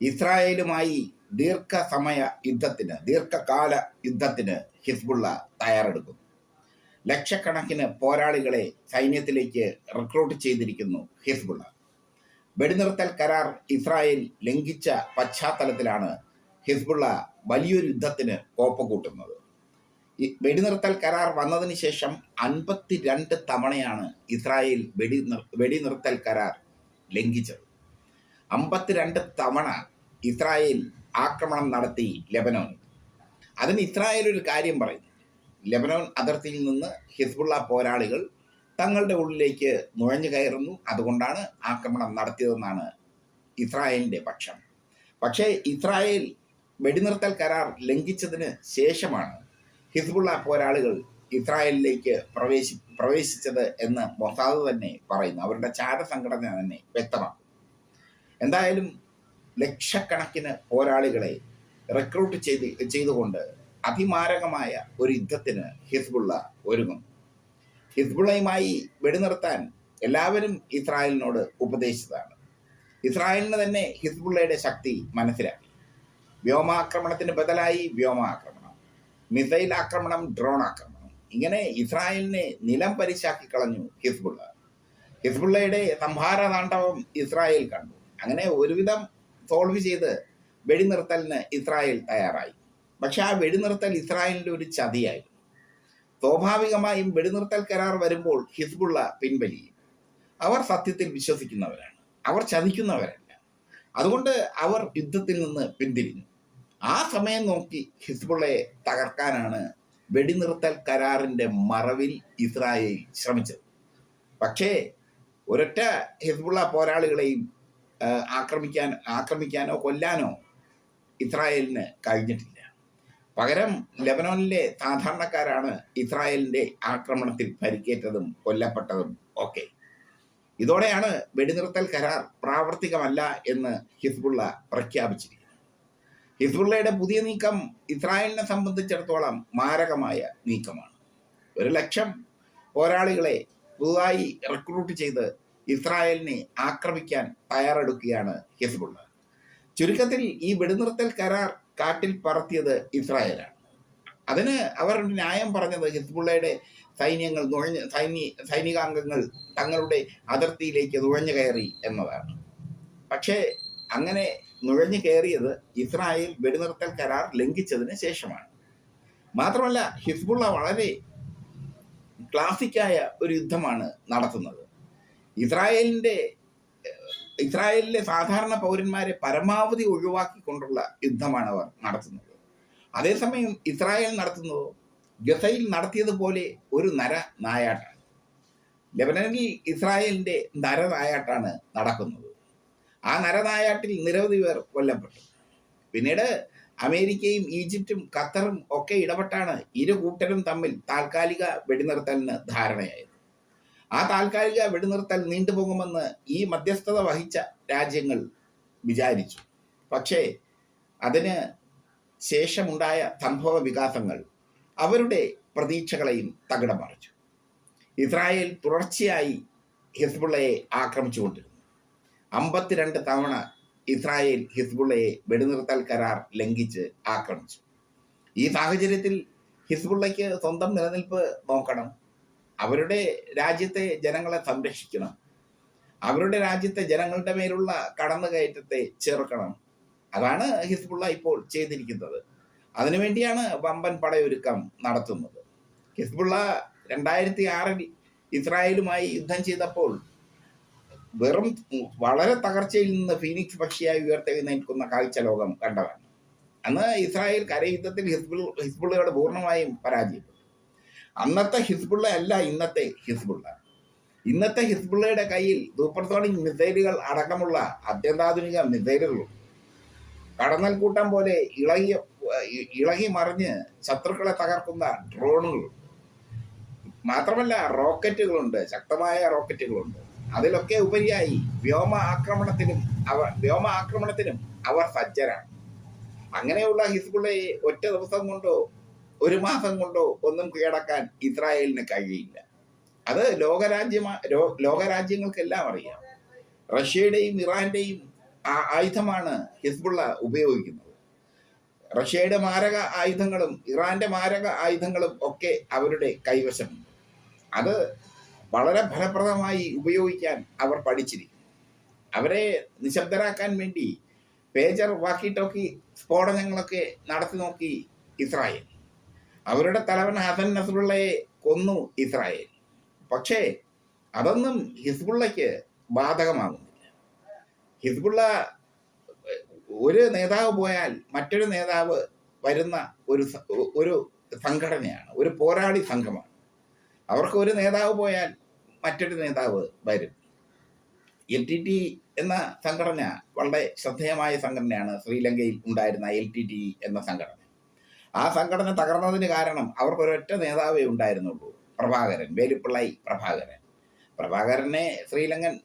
ഇസ്രായേലുമായി ദീർഘസമയ യുദ്ധത്തിന് ദീർഘകാല യുദ്ധത്തിന് ഹിസ്ബുള്ള തയ്യാറെടുക്കുന്നു ലക്ഷക്കണക്കിന് പോരാളികളെ സൈന്യത്തിലേക്ക് റിക്രൂട്ട് ചെയ്തിരിക്കുന്നു ഹിസ്ബുള്ള. വെടിനിർത്തൽ കരാർ ഇസ്രായേൽ ലംഘിച്ച പശ്ചാത്തലത്തിലാണ് ഹിസ്ബുള്ള വലിയൊരു യുദ്ധത്തിന് കോപ്പ കൂട്ടുന്നത്. വെടിനിർത്തൽ കരാർ വന്നതിന് ശേഷം അൻപത്തിരണ്ട് തവണയാണ് ഇസ്രായേൽ വെടി വെടിനിർത്തൽ കരാർ ലംഘിച്ചത്. അമ്പത്തിരണ്ട് തവണ ഇസ്രായേൽ ആക്രമണം നടത്തി ലെബനോൻ അതിന് ഇസ്രായേൽ ഒരു കാര്യം പറയുന്നു ലെബനോൻ അതിർത്തിയിൽ നിന്ന് ഹിസ്ബുള്ള പോരാളികൾ തങ്ങളുടെ ഉള്ളിലേക്ക് നുഴഞ്ഞു കയറുന്നു. അതുകൊണ്ടാണ് ആക്രമണം നടത്തിയതെന്നാണ് ഇസ്രായേലിന്റെ പക്ഷം. പക്ഷേ ഇസ്രായേൽ വെടിനിർത്തൽ കരാർ ലംഘിച്ചതിന് ശേഷമാണ് ഹിസ്ബുള്ള പോരാളികൾ ഇസ്രായേലിലേക്ക് പ്രവേശി പ്രവേശിച്ചത് എന്ന് മൊസാദ് തന്നെ പറയുന്നു. അവരുടെ ചാര സംഘടന തന്നെ വ്യക്തമാക്കും എന്തായാലും ലക്ഷക്കണക്കിന് പോരാളികളെ റിക്രൂട്ട് ചെയ്ത് ചെയ്തുകൊണ്ട് അഭിമാരകമായ ഒരു യുദ്ധത്തിന് ഹിസ്ബുള്ള ഒരുങ്ങും. ഹിസ്ബുള്ളയുമായി വെടിനിർത്താൻ എല്ലാവരും ഇസ്രായേലിനോട് ഉപദേശിച്ചതാണ്. ഇസ്രായേലിന് തന്നെ ഹിസ്ബുള്ളയുടെ ശക്തി മനസ്സിലാക്കി വ്യോമാക്രമണത്തിന് ബദലായി വ്യോമാക്രമണം. മിസൈൽ ആക്രമണം ഡ്രോൺ ആക്രമണം. ഇങ്ങനെ ഇസ്രായേലിനെ നിലം പരിശാക്കി കളഞ്ഞു ഹിസ്ബുള്ള. ഹിസ്ബുള്ളയുടെ സംഹാര താണ്ഡവം ഇസ്രായേൽ കണ്ടു. അങ്ങനെ ഒരുവിധം സോൾവ് ചെയ്ത് വെടിനിർത്തലിന് ഇസ്രായേൽ തയ്യാറായി. പക്ഷെ ആ വെടിനിർത്തൽ ഇസ്രായേലിന്റെ ഒരു ചതിയായിരുന്നു. സ്വാഭാവികമായും വെടിനിർത്തൽ കരാർ വരുമ്പോൾ ഹിസ്ബുള്ള പിൻവലിയും. അവർ സത്യത്തിൽ വിശ്വസിക്കുന്നവരാണ്. അവർ ചതിക്കുന്നവരല്ല. അതുകൊണ്ട് അവർ യുദ്ധത്തിൽ നിന്ന് പിന്തിരിഞ്ഞു. ആ സമയം നോക്കി ഹിസ്ബുള്ളയെ തകർക്കാനാണ് വെടിനിർത്തൽ കരാറിന്റെ മറവിൽ ഇസ്രായേൽ ശ്രമിച്ചത്. പക്ഷേ ഒരൊറ്റ ഹിസ്ബുള്ള പോരാളികളെയും ആക്രമിക്കാൻ ആക്രമിക്കാനോ കൊല്ലാനോ ഇസ്രായേലിന് കഴിഞ്ഞിട്ടില്ല. പകരം ലെബനോനിലെ സാധാരണക്കാരാണ് ഇസ്രായേലിന്റെ ആക്രമണത്തിൽ പരിക്കേറ്റതും കൊല്ലപ്പെട്ടതും ഒക്കെ. ഇതോടെയാണ് വെടിനിർത്തൽ കരാർ പ്രാവർത്തികമല്ല എന്ന് ഹിസ്ബുള്ള പ്രഖ്യാപിച്ചിരിക്കുന്നത്. ഹിസ്ബുള്ളയുടെ പുതിയ നീക്കം ഇസ്രായേലിനെ സംബന്ധിച്ചിടത്തോളം മാരകമായ നീക്കമാണ്. ഒരു ലക്ഷം പോരാളികളെ പുതുതായി റിക്രൂട്ട് ചെയ്ത് ഇസ്രായേലിനെ ആക്രമിക്കാൻ തയ്യാറെടുക്കുകയാണ് ഹിസ്ബുള്ള. ചുരുക്കത്തിൽ ഈ വെടിനിർത്തൽ കരാർ കാട്ടിൽ പറത്തിയത് ഇസ്രായേലാണ്. അതിന് അവർ ന്യായം പറഞ്ഞത് ഹിസ്ബുള്ളയുടെ സൈന്യങ്ങൾ നുഴഞ്ഞ് സൈനി സൈനികാംഗങ്ങൾ തങ്ങളുടെ അതിർത്തിയിലേക്ക് നുഴഞ്ഞു കയറി എന്നതാണ്. പക്ഷേ അങ്ങനെ നുഴഞ്ഞു കയറിയത് ഇസ്രായേൽ വെടിനിർത്തൽ കരാർ ലംഘിച്ചതിന് ശേഷമാണ്. മാത്രമല്ല ഹിസ്ബുള്ള വളരെ ക്ലാസിക്കായ ഒരു യുദ്ധമാണ് നടത്തുന്നത്. ഇസ്രായേലിന്റെ ഇസ്രായേലിലെ സാധാരണ പൗരന്മാരെ പരമാവധി ഒഴിവാക്കിക്കൊണ്ടുള്ള യുദ്ധമാണ് അവർ നടത്തുന്നത്. അതേസമയം ഇസ്രായേൽ നടത്തുന്നത് ഗസയിൽ നടത്തിയതുപോലെ ഒരു നര നായാട്ടാണ്. ഇസ്രായേലിന്റെ നരനായാട്ടാണ് നടക്കുന്നത്. ആ നരനായാട്ടിൽ നിരവധി പേർ കൊല്ലപ്പെട്ടു. പിന്നീട് അമേരിക്കയും ഈജിപ്തും ഖത്തറും ഒക്കെ ഇടപെട്ടാണ് ഇരു കൂട്ടരും തമ്മിൽ താൽക്കാലിക വെടിനിർത്തലിന് ധാരണയായത്. ആ താൽക്കാലിക വെടിനിർത്തൽ നീണ്ടുപോകുമെന്ന് ഈ മധ്യസ്ഥത വഹിച്ച രാജ്യങ്ങൾ വിചാരിച്ചു. പക്ഷേ അതിന് ശേഷമുണ്ടായ സംഭവ വികാസങ്ങൾ അവരുടെ പ്രതീക്ഷകളെയും തകിടം മറിച്ചു ഇസ്രായേൽ തുടർച്ചയായി ഹിസ്ബുള്ളയെ ആക്രമിച്ചുകൊണ്ടിരുന്നു. അമ്പത്തിരണ്ട് തവണ ഇസ്രായേൽ ഹിസ്ബുള്ളയെ വെടിനിർത്തൽ കരാർ ലംഘിച്ച് ആക്രമിച്ചു. ഈ സാഹചര്യത്തിൽ ഹിസ്ബുള്ളയ്ക്ക് സ്വന്തം നിലനിൽപ്പ് നോക്കണം. അവരുടെ രാജ്യത്തെ ജനങ്ങളെ സംരക്ഷിക്കണം. അവരുടെ രാജ്യത്തെ ജനങ്ങളുടെ മേലുള്ള കടന്നുകയറ്റത്തെ ചെറുക്കണം. അതാണ് ഹിസ്ബുള്ള ഇപ്പോൾ ചെയ്തിരിക്കുന്നത്. അതിനുവേണ്ടിയാണ് വമ്പൻ പടയൊരുക്കം നടത്തുന്നത്. ഹിസ്ബുള്ള രണ്ടായിരത്തി ആറിൽ ഇസ്രായേലുമായി യുദ്ധം ചെയ്തപ്പോൾ വെറും വളരെ തകർച്ചയിൽ നിന്ന് ഫീനിക്സ് പക്ഷിയായി ഉയർത്തെഴുന്നേൽക്കുന്ന കാഴ്ച ലോകം കണ്ടതാണ്. അന്ന് ഇസ്രായേൽ കരയുദ്ധത്തിൽ ഹിസ്ബുൾ ഹിസ്ബുള്ളയോട് പൂർണമായും പരാജയപ്പെട്ടു. അന്നത്തെ ഹിസ്ബുള്ള അല്ല ഇന്നത്തെ ഹിസ്ബുള്ള. ഇന്നത്തെ ഹിസ്ബുള്ളയുടെ കയ്യിൽ സൂപ്പർസോണിക് മിസൈലുകൾ അടക്കമുള്ള അത്യന്താധുനിക മിസൈലുകളുണ്ട്. കടന്നൽ കൂട്ടം പോലെ ഇളകിയ ഇളകി മറിഞ്ഞ് ശത്രുക്കളെ തകർക്കുന്ന ഡ്രോണുകളുണ്ട്. മാത്രമല്ല റോക്കറ്റുകളുണ്ട് ശക്തമായ റോക്കറ്റുകളുണ്ട്. അതിലൊക്കെ ഉപരിയായി വ്യോമ ആക്രമണത്തിനും അവർ വ്യോമ ആക്രമണത്തിനും അവർ സജ്ജരാണ്. അങ്ങനെയുള്ള ഹിസ്ബുള്ളയെ ഒറ്റ ദിവസം കൊണ്ടോ ഒരു മാസം കൊണ്ടോ ഒന്നും കീഴടക്കാൻ ഇസ്രായേലിന് കഴിയില്ല. അത് ലോകരാജ്യ ലോകരാജ്യങ്ങൾക്കെല്ലാം അറിയാം. റഷ്യയുടെയും ഇറാന്റെയും ആയുധമാണ് ഹിസ്ബുള്ള ഉപയോഗിക്കുന്നത്. റഷ്യയുടെ മാരക ആയുധങ്ങളും ഇറാന്റെ മാരക ആയുധങ്ങളും ഒക്കെ അവരുടെ കൈവശമുണ്ട്. അത് വളരെ ഫലപ്രദമായി ഉപയോഗിക്കാൻ അവർ പഠിച്ചിരിക്കുന്നു. അവരെ നിശബ്ദരാക്കാൻ വേണ്ടി പേജർ വാക്കി ടോക്കി സ്ഫോടനങ്ങളൊക്കെ നടത്തി നോക്കി ഇസ്രായേൽ. അവരുടെ തലവൻ ഹസൻ നസ്രുള്ളയെ കൊന്നു ഇസ്രായേൽ. പക്ഷേ അതൊന്നും ഹിസ്ബുള്ളയ്ക്ക് ബാധകമാകുന്നില്ല ഹിസ്ബുള്ള ഒരു നേതാവ് പോയാൽ മറ്റൊരു നേതാവ് വരുന്ന ഒരു ഒരു സംഘടനയാണ് ഒരു പോരാളി സംഘമാണ്. അവർക്ക് ഒരു നേതാവ് പോയാൽ മറ്റൊരു നേതാവ് വരും. എൽ ടി ടി എന്ന സംഘടന വളരെ ശ്രദ്ധേയമായ സംഘടനയാണ്. ശ്രീലങ്കയിൽ ഉണ്ടായിരുന്ന എൽ ടി ടി എന്ന സംഘടന. ആ സംഘടന തകർന്നതിന് കാരണം അവർക്ക് ഒരൊറ്റ നേതാവേ ഉണ്ടായിരുന്നുള്ളൂ. പ്രഭാകരൻ വേലുപ്പിള്ളൈ പ്രഭാകരൻ. പ്രഭാകരനെ ശ്രീലങ്കൻ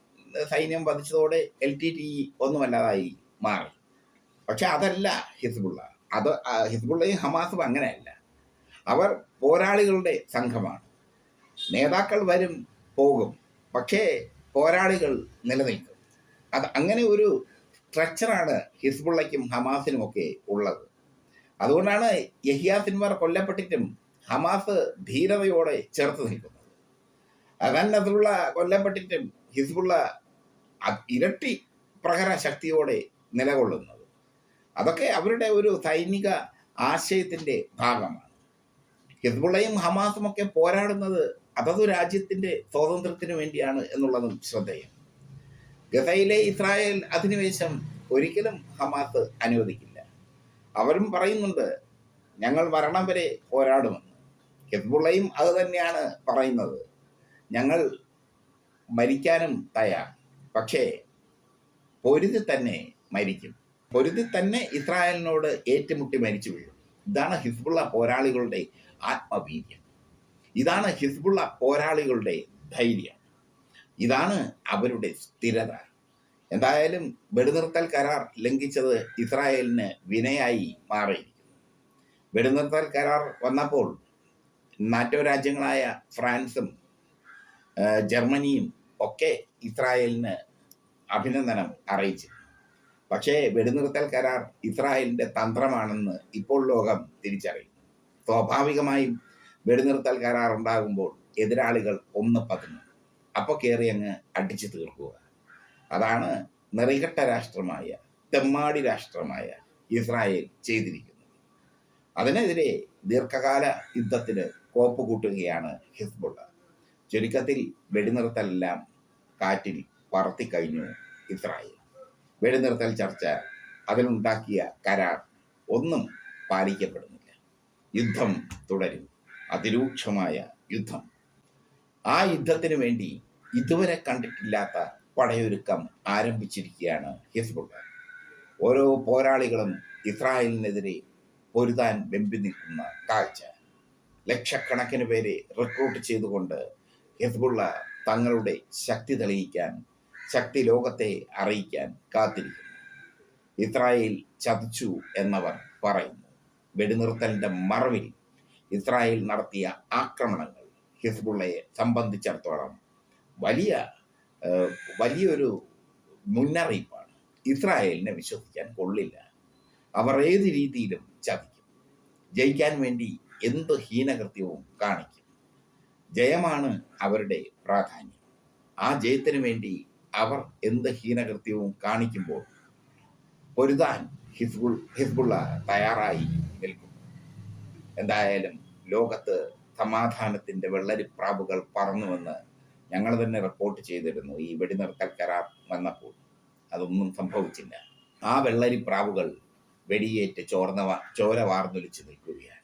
സൈന്യം വധിച്ചതോടെ എൽ ടി ടി ഒന്നുമല്ലാതായി മാറി. പക്ഷെ അതല്ല ഹിസ്ബുള്ള. അത് ഹിസ്ബുള്ളയും ഹമാസും അങ്ങനെയല്ല. അവർ പോരാളികളുടെ സംഘമാണ്. നേതാക്കൾ വരും പോകും. പക്ഷേ പോരാളികൾ നിലനിൽക്കും. അത് അങ്ങനെ ഒരു സ്ട്രക്ചറാണ് ഹിസ്ബുള്ളയ്ക്കും ഹമാസിനും ഒക്കെ ഉള്ളത്. അതുകൊണ്ടാണ് യഹിയാസിന്മാർ കൊല്ലപ്പെട്ടിട്ടും ഹമാസ് ധീരതയോടെ ചേർത്ത് നിൽക്കുന്നത്. അതാൻ നസറുള്ള കൊല്ലപ്പെട്ടിട്ടും ഹിസ്ബുള്ള ഇരട്ടി പ്രഹര ശക്തിയോടെ നിലകൊള്ളുന്നത്. അതൊക്കെ അവരുടെ ഒരു സൈനിക ആശയത്തിന്റെ ഭാഗമാണ്. ഹിസ്ബുള്ളയും ഹമാസും ഒക്കെ പോരാടുന്നത് അതത് രാജ്യത്തിന്റെ സ്വാതന്ത്ര്യത്തിന് വേണ്ടിയാണ് എന്നുള്ളതും ശ്രദ്ധേയം. ഗസയിലെ ഇസ്രായേൽ അധിനിവേശം ഒരിക്കലും ഹമാസ് അനുവദിക്കില്ല. അവരും പറയുന്നുണ്ട് ഞങ്ങൾ മരണം വരെ പോരാടുമെന്ന് ഹിസ്ബുള്ളയും അത് തന്നെയാണ് പറയുന്നത്. ഞങ്ങൾ മരിക്കാനും തയ്യാർ പക്ഷേ പൊരുതി തന്നെ മരിക്കും. പൊരുതി തന്നെ ഇസ്രായേലിനോട് ഏറ്റുമുട്ടി മരിച്ചു വീഴും. ഇതാണ് ഹിസ്ബുള്ള പോരാളികളുടെ ആത്മവീര്യം. ഇതാണ് ഹിസ്ബുള്ള പോരാളികളുടെ ധൈര്യം. ഇതാണ് അവരുടെ സ്ഥിരത. എന്തായാലും വെടിനിർത്തൽ കരാർ ലംഘിച്ചത് ഇസ്രായേലിന് വിനയായി മാറിയിരിക്കുന്നു. വെടിനിർത്തൽ കരാർ വന്നപ്പോൾ നാറ്റോ രാജ്യങ്ങളായ ഫ്രാൻസും ജർമ്മനിയും ഒക്കെ ഇസ്രായേലിന് അഭിനന്ദനം അറിയിച്ചു. പക്ഷേ വെടിനിർത്തൽ കരാർ ഇസ്രായേലിന്റെ തന്ത്രമാണെന്ന് ഇപ്പോൾ ലോകം തിരിച്ചറിയും സ്വാഭാവികമായും വെടിനിർത്തൽ കരാർ ഉണ്ടാകുമ്പോൾ എതിരാളികൾ ഒന്ന് പതുങ്ങും അപ്പോൾ കയറി അങ്ങ് അടിച്ചു തീർക്കുക. അതാണ് നിറകെട്ട രാഷ്ട്രമായ തെമ്മാടി രാഷ്ട്രമായ ഇസ്രായേൽ ചെയ്തിരിക്കുന്നത്. അതിനെതിരെ ദീർഘകാല യുദ്ധത്തിന് കോപ്പ് കൂട്ടുകയാണ് ഹിസ്ബുള്ള. ചുരുക്കത്തിൽ വെടിനിർത്തലെല്ലാം കാറ്റിൽ പറത്തിക്കഴിഞ്ഞു ഇസ്രായേൽ. വെടിനിർത്തൽ ചർച്ച അതിലുണ്ടാക്കിയ കരാർ ഒന്നും പാലിക്കപ്പെടുന്നില്ല. യുദ്ധം തുടരും. അതിരൂക്ഷമായ യുദ്ധം. ആ യുദ്ധത്തിന് വേണ്ടി ഇതുവരെ കണ്ടിട്ടില്ലാത്ത പടയൊരുക്കം ആരംഭിച്ചിരിക്കുകയാണ് ഹിസ്ബുള്ള ഓരോ പോരാളികളും ഇസ്രായേലിനെതിരെ പൊരുതാൻ വെമ്പി നിൽക്കുന്ന കാഴ്ച. ലക്ഷക്കണക്കിന് പേരെ റിക്രൂട്ട് ചെയ്തുകൊണ്ട് ഹിസ്ബുള്ള തങ്ങളുടെ ശക്തി തെളിയിക്കാൻ ശക്തി ലോകത്തെ അറിയിക്കാൻ കാത്തിരിക്കുന്നു. ഇസ്രായേൽ ചതിച്ചു എന്നവർ പറയുന്നു. വെടിനിർത്തലിന്റെ മറവിൽ ഇസ്രായേൽ നടത്തിയ ആക്രമണങ്ങൾ ഹിസ്ബുള്ളയെ സംബന്ധിച്ചിടത്തോളം വലിയ വലിയൊരു മുന്നറിയിപ്പാണ്. ഇസ്രായേലിനെ വിശ്വസിക്കാൻ കൊള്ളില്ല. അവർ ഏത് രീതിയിലും ചതിക്കും. ജയിക്കാൻ വേണ്ടി എന്ത് ഹീനകൃത്യവും കാണിക്കും. ജയമാണ് അവരുടെ പ്രാധാന്യം. ആ ജയത്തിന് വേണ്ടി അവർ എന്ത് ഹീനകൃത്യവും കാണിക്കുമ്പോൾ പൊരുതാൻ ഹിസ്ബുൾ ഹിസ്ബുള്ള തയ്യാറായി നിൽക്കും. എന്തായാലും ലോകത്ത് സമാധാനത്തിന്റെ വെള്ളരിപ്രാവുകൾ പറന്നുവെന്ന് ഞങ്ങൾ തന്നെ റിപ്പോർട്ട് ചെയ്തിരുന്നു. ഈ വെടിനിർത്തൽ കരാർ വന്നപ്പോൾ അതൊന്നും സംഭവിച്ചില്ല. ആ വെള്ളരി പ്രാവുകൾ വെടിയേറ്റ് ചോർന്ന ചോര വാർന്നൊലിച്ച് നിൽക്കുകയാണ്.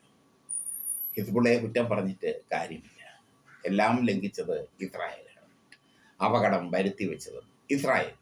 ഹിസ്ബുള്ളയെ കുറ്റം പറഞ്ഞിട്ട് കാര്യമില്ല. എല്ലാം ലംഘിച്ചത് ഇസ്രായേലാണ്. അപകടം വരുത്തി വെച്ചത് ഇസ്രായേൽ.